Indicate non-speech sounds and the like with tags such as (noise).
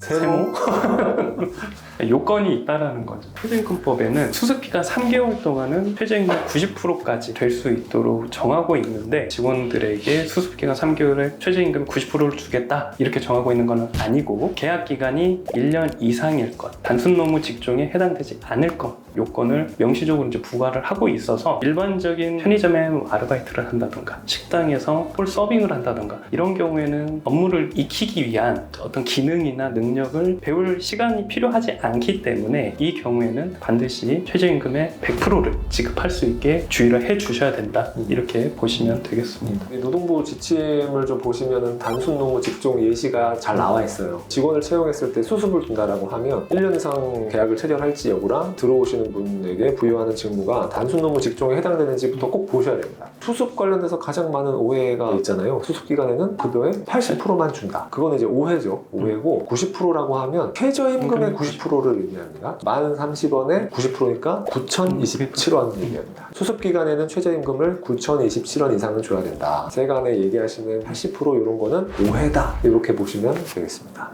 세모? (laughs) (laughs) 요건이 있다라는 거죠. 최저임금법에는 수습기간 3개월 동안은 최저임금 90%까지 될 수 있도록 정하고 있는데 직원들에게 수습기간 3개월에 최저임금 90%를 주겠다 이렇게 정하고 있는 건 아니고 계약 기간이 1년 이상일 것, 단순 노무 직종에 해당되지 않을 것 요건을 명시적으로 이제 부과를 하고 있어서 일반적인 편의점에 아르바이트를 한다던가 식당에서 홀 서빙을 한다던가 이런 경우에는 업무를 익히기 위한 어떤 기능이나 능력을 배울 시간이 필요하지 않기 때문에 이 경우에는 반드시 최저임금의 100%를 지급할 수 있게 주의를 해 주셔야 된다 이렇게 보시면 되겠습니다. 이 노동부 지침을 좀 보시면은 단순 노무 직종 예시가 잘 나와 있어요. 직원을 채용했을 때 수습을 둔다라고 하면 1년 이상 계약을 체결할지 여부랑 들어오시는 분에게 부여하는 직무가 단순 노무 직종에 해당되는지부터 꼭 보셔야 됩니다. 수습 관련해서 가장 많은 오해가 있잖아요. 수습 기간에는 급여의 80%만 준다. 그건 이제 오해죠. 오해고 90%라고 하면 최저임금의 90%를 의미합니다. 만 30원에 90%니까 9,027원 얘기합니다. 수습 기간에는 최저임금을 9,027원 이상은 줘야 된다. 세간에 얘기하시는 80% 이런 거는 오해다. 이렇게 보시면 되겠습니다.